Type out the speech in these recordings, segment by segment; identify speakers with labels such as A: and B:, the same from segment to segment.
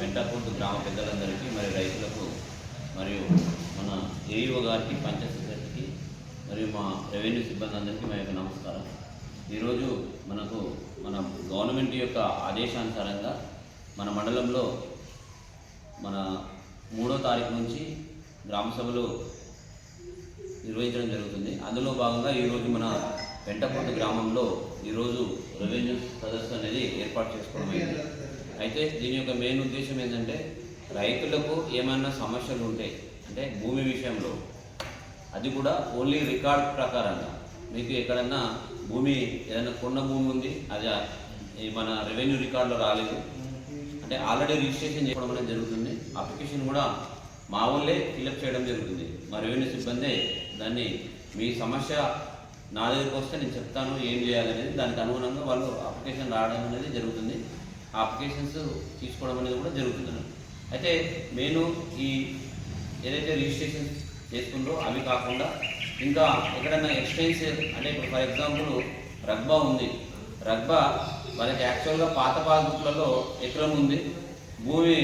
A: వెంటపూర్తి గ్రామ పెద్దలందరికీ మరి రైతులకు మరియు మన ఏఈఓ గారికి పంచాయత్ సెక్రటరీకి మరియు మా రెవెన్యూ సిబ్బంది అందరికీ మా యొక్క నమస్కారం. ఈరోజు మనకు మన గవర్నమెంట్ యొక్క ఆదేశానుసారంగా మన మండలంలో మన మూడో తారీఖు నుంచి గ్రామ సభలు నిర్వహించడం జరుగుతుంది. అందులో భాగంగా ఈరోజు మన వెంటపూర్తి గ్రామంలో ఈరోజు రెవెన్యూ సదస్సు అనేది ఏర్పాటు చేసుకోవడం అయింది. అయితే దీని యొక్క మెయిన్ ఉద్దేశం ఏంటంటే రైతులకు ఏమైనా సమస్యలు ఉంటాయి అంటే భూమి విషయంలో అది కూడా ఓన్లీ రికార్డ్ ప్రకారంగా. మీకు ఎక్కడన్నా భూమి ఏదైనా కొన్న భూమి ఉంది అది మన రెవెన్యూ రికార్డులో రాలేదు. అంటే ఆల్రెడీ రిజిస్ట్రేషన్ చేయడం అనేది జరుగుతుంది. అప్లికేషన్ కూడా మా వాళ్ళే ఫిలప్ చేయడం జరుగుతుంది. మా రెవెన్యూ సిబ్బంది దాన్ని మీ సమస్య నా దగ్గరికి వస్తే నేను చెప్తాను ఏం చేయాలనేది దానికి అనుగుణంగా వాళ్ళు అప్లికేషన్ రావడం అనేది జరుగుతుంది. అప్లికేషన్స్ తీసుకోవడం అనేది కూడా జరుగుతుంది అయితే నేను ఈ ఏదైతే రిజిస్ట్రేషన్ చేసుకుందో అవి కాకుండా ఇంకా ఎక్కడైనా ఎక్స్టెన్స్ అంటే ఇప్పుడు ఫర్ ఎగ్జాంపుల్ రగ్బా ఉంది. రగ్బా వాళ్ళకి యాక్చువల్గా పాత పాస్బుక్లలో ఎకరం ఉంది. భూమి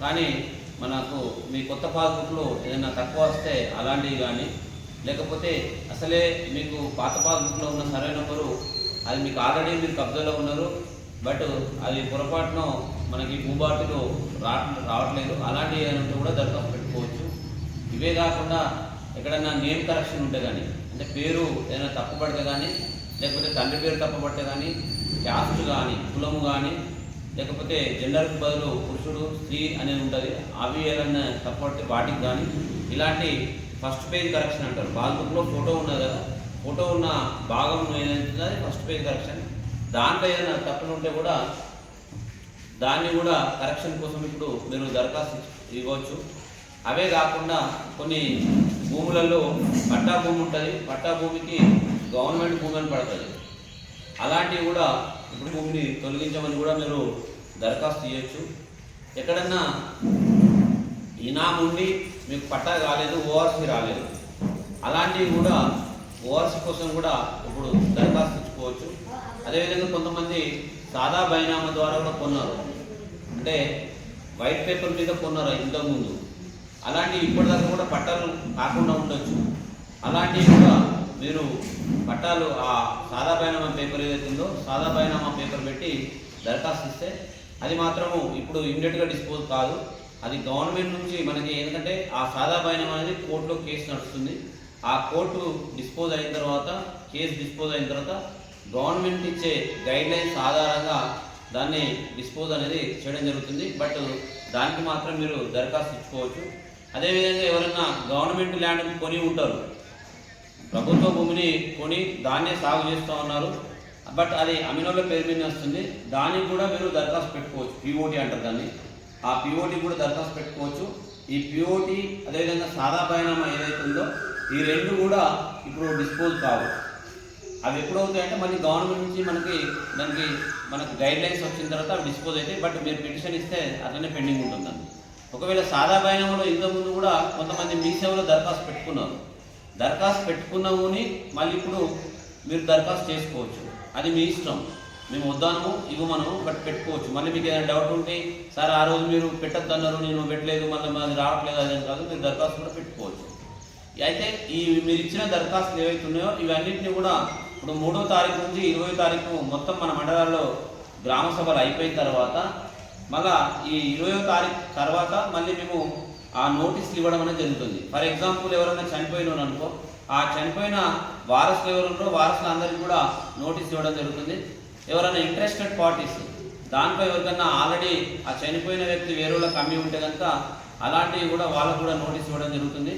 A: కానీ మనకు మీ కొత్త పాస్బుక్లో ఏదైనా తక్కువ వస్తే అలాంటివి కానీ లేకపోతే అసలే మీకు పాత పాస్బుక్లో ఉన్న సరైన నెంబరు అది మీకు ఆల్రెడీ మీరు కబ్జాలో ఉన్నారు బట్ అది పొరపాటున మనకి భూభారతిలో రా రావట్లేదు. అలాంటివి ఏదైనా కూడా దరఖాస్తు పెట్టుకోవచ్చు. ఇవే కాకుండా ఎక్కడైనా నేమ్ కరెక్షన్ ఉంటే కానీ అంటే పేరు ఏదైనా తప్పుపడితే కానీ లేకపోతే తండ్రి పేరు తప్పుపడితే కానీ క్యాస్ట్ కానీ కులము కానీ లేకపోతే జెండర్కి బదులు పురుషుడు స్త్రీ అనేది ఉంటుంది. అవి ఏదైనా తప్పబడితే వాటికి కానీ ఇలాంటి ఫస్ట్ పేజ్ కరెక్షన్ అంటారు. పాస్బుక్లో ఫోటో ఉన్నది కదా. ఫోటో ఉన్న భాగం ఏదైతే ఫస్ట్ పేజ్ కరెక్షన్ దాంట్లో ఏదైనా తప్పులు ఉంటే కూడా దాన్ని కూడా కరెక్షన్ కోసం ఇప్పుడు మీరు దరఖాస్తు ఇవ్వచ్చు. అవే కాకుండా కొన్ని భూములలో పట్టా భూమి ఉంటుంది. పట్టా భూమికి గవర్నమెంట్ భూమి అని పడుతుంది. అలాంటివి కూడా ఇప్పుడు భూమిని తొలగించమని కూడా మీరు దరఖాస్తు చేయొచ్చు ఎక్కడన్నా ఇనాం ఉండి మీకు పట్టా కాలేదు ఓఆర్సీ రాలేదు. అలాంటివి కూడా ఓఆర్సీ కోసం కూడా ఇప్పుడు దరఖాస్తు ఇచ్చుకోవచ్చు. అదేవిధంగా కొంతమంది సాదా బైనామా ద్వారా కూడా కొన్నారు. అంటే వైట్ పేపర్ మీద కొన్నారు ఇంతకుముందు? అలాంటివి ఇప్పటిదాకా కూడా పట్టాలు కాకుండా ఉండొచ్చు. అలాంటివి కూడా మీరు పట్టాలు ఆ సాదా బైనామా పేపర్ ఏదైతే ఉందో సాదా బైనామా పేపర్ పెట్టి దరఖాస్తు ఇస్తే అది మాత్రము ఇప్పుడు ఇమ్మీడియట్గా డిస్పోజ్ కాదు. అది గవర్నమెంట్ నుంచి మనకి ఎందుకంటే ఆ సాదా బైనామా అనేది కోర్టులో కేసు నడుస్తుంది. ఆ కోర్టు డిస్పోజ్ అయిన తర్వాత కేసు డిస్పోజ్ అయిన తర్వాత గవర్నమెంట్ ఇచ్చే గైడ్ లైన్స్ ఆధారంగా దాన్ని డిస్పోజ్ అనేది చేయడం జరుగుతుంది. బట్ దానికి మాత్రం మీరు దరఖాస్తు ఇచ్చుకోవచ్చు. అదేవిధంగా ఎవరైనా గవర్నమెంట్ ల్యాండ్ కొని ఉంటారు. ప్రభుత్వ భూమిని కొని దాన్నే సాగు చేస్తూ ఉన్నారు. బట్ అది అమినోల పేరు మీద వస్తుంది. దానికి కూడా మీరు దరఖాస్తు పెట్టుకోవచ్చు. పిఓటి అంటారు దాన్ని. ఆ పిఓటి కూడా దరఖాస్తు పెట్టుకోవచ్చు. ఈ పిఓటి అదేవిధంగా సాదా పరిణామం ఏదైతే ఉందో ఈ రెండు కూడా ఇప్పుడు డిస్పోజ్ కావు. అవి ఎప్పుడు అవుతాయంటే మళ్ళీ గవర్నమెంట్ నుంచి మనకి దానికి మనకు గైడ్ లైన్స్ వచ్చిన తర్వాత అవి డిస్పోజ్ అవుతాయి. బట్ మీరు పిటిషన్ ఇస్తే అట్లనే పెండింగ్ ఉంటుందండి ఒకవేళ సాదా బైనామాలో ఇంతకుముందు కూడా కొంతమంది మీ సేవలో దరఖాస్తు పెట్టుకున్నారు. దరఖాస్తు పెట్టుకున్నాముని మళ్ళీ ఇప్పుడు మీరు దరఖాస్తు చేసుకోవచ్చు. అది మీ ఇష్టం. మేము వద్దాము ఇవ్వమను బట్ పెట్టుకోవచ్చు. మళ్ళీ మీకు ఏదైనా డౌట్ ఉంటే సార్ ఆ రోజు మీరు పెట్టద్దు అన్నారు నేను పెట్టలేదు మళ్ళీ మాది రావట్లేదు అదేం కాదు మీరు దరఖాస్తు కూడా పెట్టుకోవచ్చు. అయితే ఈ మీరు ఇచ్చిన దరఖాస్తులు ఏవైతే ఉన్నాయో ఇవన్నింటినీ కూడా ఇప్పుడు మూడో తారీఖు నుంచి ఇరవై తారీఖు మొత్తం మన మండలాల్లో గ్రామ సభలు అయిపోయిన తర్వాత మళ్ళా ఈ ఇరవయో తారీఖు తర్వాత మళ్ళీ మేము ఆ నోటీసులు ఇవ్వడం అనేది జరుగుతుంది. ఫర్ ఎగ్జాంపుల్ ఎవరైనా చనిపోయిన అనుకో ఆ చనిపోయిన వారసులు ఎవరు వారసులు అందరికీ కూడా నోటీస్ ఇవ్వడం జరుగుతుంది. ఎవరైనా ఇంట్రెస్టెడ్ పార్టీస్ దాంట్లో ఎవరికన్నా ఆల్రెడీ ఆ చనిపోయిన వ్యక్తి వేరేలో వాళ్ళకి ఉంటే కనుక అలాంటివి కూడా వాళ్ళకు కూడా నోటీస్ ఇవ్వడం జరుగుతుంది.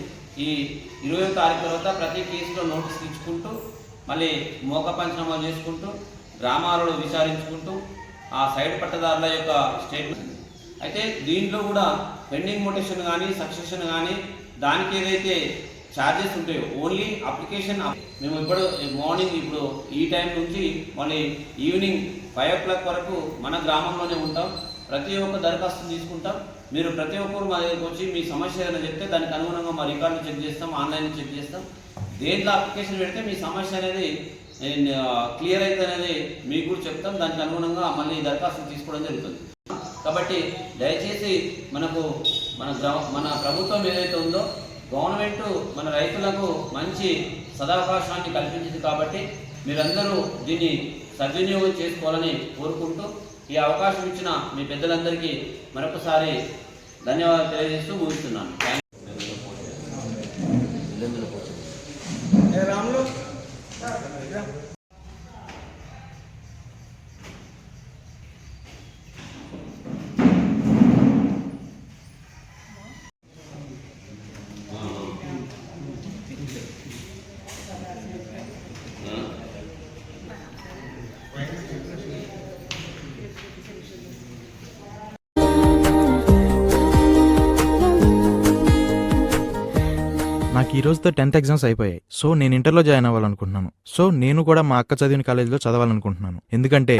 A: ఈ ఇరవై తారీఖు తర్వాత ప్రతి కేసులో నోటీసులు ఇచ్చుకుంటూ మళ్ళీ మోక పంచనామా చేసుకుంటూ గ్రామాలలో విచారించుకుంటూ ఆ సైడ్ పట్టదారుల యొక్క స్టేట్మెంట్ అయితే దీంట్లో కూడా పెండింగ్ మొటేషన్ కానీ సక్సెషన్ కానీ దానికి ఏదైతే ఛార్జెస్ ఉంటాయో ఓన్లీ అప్లికేషన్ మేము ఇప్పుడు మార్నింగ్ ఇప్పుడు ఈ టైం నుంచి మళ్ళీ ఈవినింగ్ ఫైవ్ ఓ క్లాక్ వరకు మన గ్రామంలోనే ఉంటాం. ప్రతి ఒక్క దరఖాస్తు తీసుకుంటాం. మీరు ప్రతి ఒక్కరు మా దగ్గరికి వచ్చి మీ సమస్య ఏదైనా చెప్తే దానికి అనుగుణంగా మా రికార్డు చెక్ చేస్తాం ఆన్లైన్ చెక్ చేస్తాం. దేంట్లో అప్లికేషన్ పెడితే మీ సమస్య అనేది క్లియర్ అయితే అనేది మీకు కూడా చెప్తాం. దానికి అనుగుణంగా మళ్ళీ దరఖాస్తు తీసుకోవడం జరుగుతుంది. కాబట్టి దయచేసి మనకు మన మన ప్రభుత్వం ఏదైతే ఉందో గవర్నమెంట్ మన రైతులకు మంచి సదావకాశాన్ని కల్పించింది కాబట్టి మీరందరూ దీన్ని సద్వినియోగం చేసుకోవాలని కోరుకుంటూ ఈ అవకాశం ఇచ్చిన మీ పెద్దలందరికీ మరొకసారి ధన్యవాదాలు తెలియజేస్తూ ముగిస్తున్నాను.
B: Yeah. ఈ రోజుతో టెన్త్ ఎగ్జామ్స్ అయిపోయాయి. సో నేను ఇంటర్లో జాయిన్ అవ్వాలనుకుంటున్నాను. సో నేను కూడా మా అక్క చదివిన కాలేజీలో చదవాలనుకుంటున్నాను. ఎందుకంటే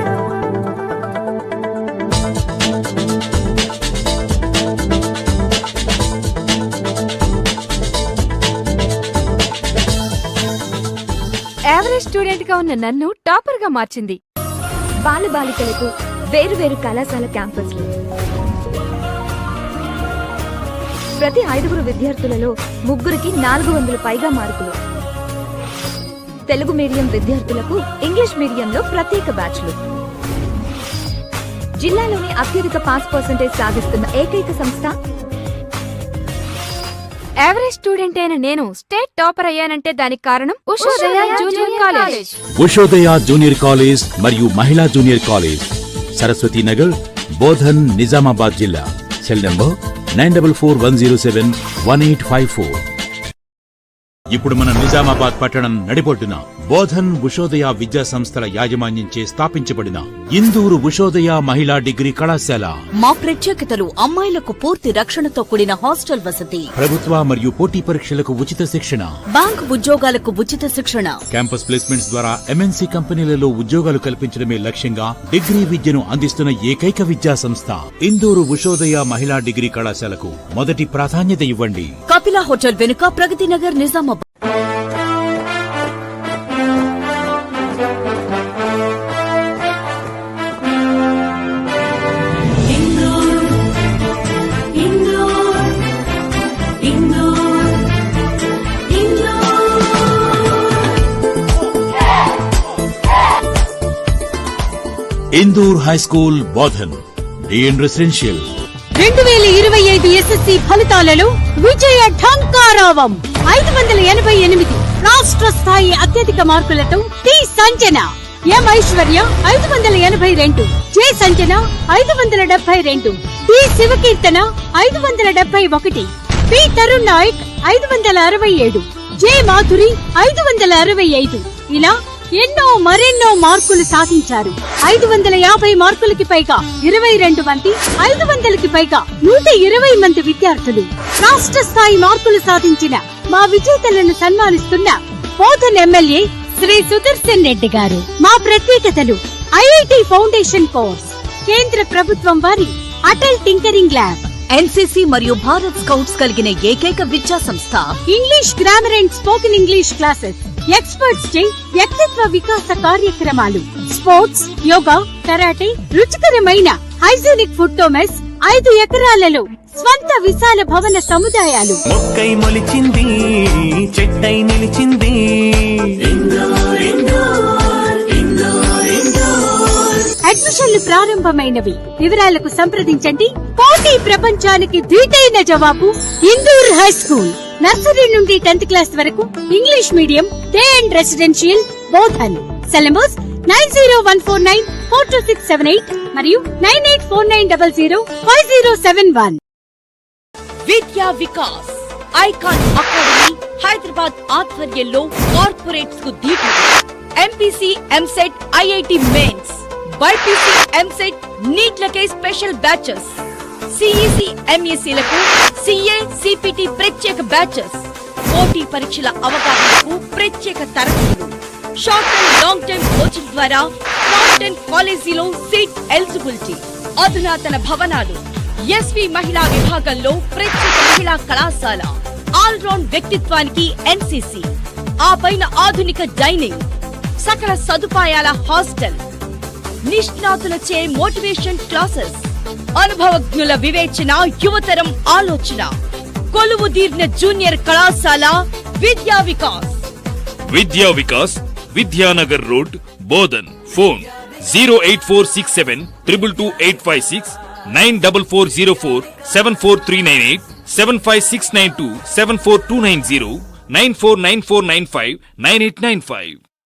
C: యావరేజ్ స్టూడెంట్గా ఉన్న నన్ను టాపర్గా మార్చింది.
D: బాలబాలికలకు వేరు కళాశాల క్యాంపస్లు. ప్రతి ఐదుగురు విద్యార్థులలో ముగ్గురికి నాలుగు వందల పైగా మార్కులు. తెలుగు మీడియం విద్యార్థులకు ఇంగ్లీష్ మీడియంలో ప్రత్యేక బ్యాచ్లు. జిల్లాలోని అత్యధిక పాస్ పర్సంటేజ్ సాధిస్తున్న ఏకైక సంస్థ?
C: యావరేజ్ స్టూడెంట్ అయిన నేను స్టేట్ టాపర్ అయ్యానంటే దానికి కారణం Ushodaya junior college
E: Ushodaya junior college మరియు మహిళా జూనియర్ కాలేజ్ సరస్వతి నగర్ బోధన్ నిజామాబాద్ జిల్లా. Cell number nine double four one zero seven one eight five four. ఇప్పుడు మన నిజామాబాద్ పట్టణం నడిబొడ్డున బోధన్ ఉషోదయ విద్యా సంస్థల యాజమాన్యంచే స్థాపించబడిన ఇందూరు ఉషోదయ మహిళా డిగ్రీ కళాశాల.
F: మా ప్రత్యేకతలు అమ్మాయిలకు పూర్తి రక్షణతో కూడిన హాస్టల్ వసతి.
E: ప్రభుత్వ మరియు పోటీ పరీక్షలకు ఉచిత శిక్షణ.
F: బ్యాంక్ ఉద్యోగాలకు ఉచిత శిక్షణ.
E: క్యాంపస్ ప్లేస్మెంట్స్ ద్వారా ఎంఎన్సీ కంపెనీలలో ఉద్యోగాలు కల్పించడమే లక్ష్యంగా డిగ్రీ విద్యను అందిస్తున్న ఏకైక విద్యా సంస్థ ఇందూరు ఉషోదయ మహిళా డిగ్రీ కళాశాలకు మొదటి ప్రాధాన్యత ఇవ్వండి.
F: కపిల హోటల్ వెనుక Pragati Nagar Nizamabad.
E: Indur high school Bodhan. DN residential.
G: రెండు వేల ఇరవై ఐదు ఎస్ఎస్సి ఫలితాలలో విజయ ఢంకారావం. ఐదు వందల ఎనభై ఎనిమిది రాష్ట్ర స్థాయి అత్యధిక మార్కులతో టి సంజన ఎం ఐశ్వర్య ఐదు వందల ఎనభై రెండు జె సంజన ఐదు వందల డెబ్బై రెండు టి శివకీర్తన ఐదు వందల డెబ్బై ఒకటి పి తరుణ్ నాయక్ ఐదు వందల అరవై ఏడు జె మాధురి ఐదు వందల అరవై ఐదు. ఇలా ఎన్నో మరెన్నో మార్కులు సాధించారు. ఐదు వందల యాభై మార్కులకి పైగా ఇరవై రెండు మంది ఐదు వందలకి పైగా నూట ఇరవై మంది విద్యార్థులు రాష్ట్ర స్థాయి మార్కులు సాధించిన మా విజేతలను సన్మానిస్తున్న బోధన్ ఎమ్మెల్యే శ్రీ సుదర్శన్ రెడ్డి గారు. మా ప్రత్యేకతలు ఐఐటి ఫౌండేషన్ కోర్స్ కేంద్ర ప్రభుత్వం వారి అటల్ టింకరింగ్ ల్యాబ్
F: ఎన్సీసీ మరియు భారత్ స్కౌట్స్ కలిగిన ఏకైక విద్యా సంస్థ.
G: English grammar and spoken English classes experts చే వ్యక్తిత్వ వికాస కార్యక్రమాలు. స్పోర్ట్స్ యోగా కరాటే రుచికరమైన హైజీనిక్ ఫుడ్తో మెస్ ఐదు ఎకరాలలో స్వంత విశాల భవన సముదాయాలు.
H: మొక్కై మొలిచింది చెట్టై నిలిచింది.
G: అడ్మిషన్లు ప్రారంభమైనవి. వివరాలకు సంప్రదించండి. పోటీ ప్రపంచానికి ధీటైన జవాబు ఇందూర్ హై స్కూల్. నర్సరీ నుండి టెన్త్ క్లాస్ వరకు English medium day and residential Bodhan. Syllabus nine zero one four nine four two six seven eight మరియు nine eight four nine double zero five zero seven one.
F: Vidya Vikas icon academy Hyderabad ఆధ్వర్యంలో కార్పొరేట్స్కు దీటు MPC EAMCET IIT mains. BiPC EAMCET నీట్లకే special batches. CEC ఎంఈసీలకు CA CPT ప్రత్యేక batches. పోటీ పరీక్షల అవగాహనకు ప్రత్యేక తరగతులు. Short term long term coaching ద్వారా టాప్ టెన్ కాలేజీలో సీట్ ఎలిజిబిలిటీ అధునాతన భవనాలు. ఎస్వి మహిళా విభాగంలో ప్రత్యేక మహిళా కళాశాల. ఆల్ రౌండ్ వ్యక్తిత్వానికి ఎన్సీసీ ఆ పైన ఆధునిక డైనింగ్. సకల సదుపాయాల హాస్టల్. నిష్ణాతులచే మోటివేషన్ క్లాసెస్. అనుభవజ్ఞుల వివేచన యువతరం ఆలోచన. కొలువు తీర్న జూనియర్ కళాశాల Vidya Vikas.
I: Vidya Vikas Vidyanagar road Bodhan. Phone zero eight four six seven triple two eight five six nine double four zero four seven four three nine eight seven five six nine two seven four two nine zero nine four nine four nine five nine eight nine five.